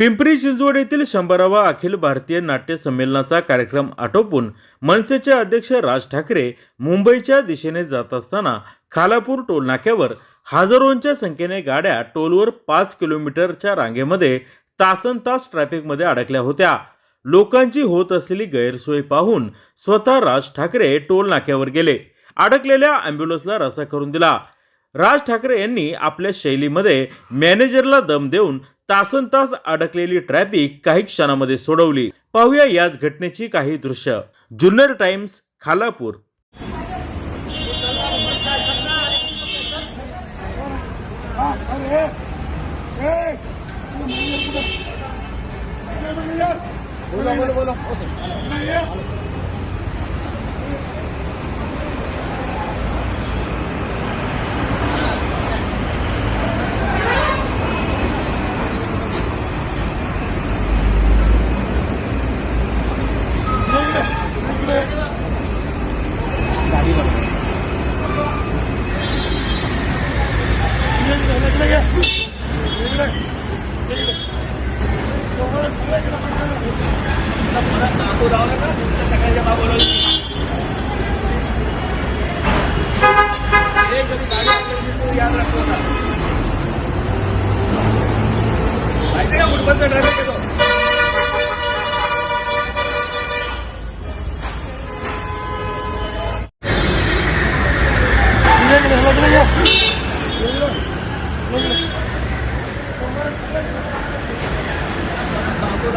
पिंपरी चिंचवड येथील शंभरावा अखिल भारतीय नाट्य संमेलनाचा कार्यक्रम आटोपून मनसेचे अध्यक्ष राज ठाकरे मुंबईच्या दिशेने जात असताना खालापूर टोल नाक्यावर हजारोंच्या संख्येने गाड्या टोलवर पाच किलोमीटरच्या रांगेमध्ये तासन तास ट्रॅफिकमध्ये अडकल्या होत्या. लोकांची होत असलेली गैरसोय पाहून स्वतः राज ठाकरे टोल नाक्यावर गेले. अडकलेल्या अँब्युलन्सला रस्ता करून दिला. राज ठाकरे यांनी आपल्या शैलीमध्ये मॅनेजरला दम देऊन तासन तास अडकलेली ट्रॅफिक काही क्षणामध्ये सोडवली. पाहूया याच घटनेची काही दृश्य. जुन्नर टाइम्स खालापूर. बोला बोला बोला. सगळ्यांच्या बाबा एक जरी गाडी आपल्याला याद राखतो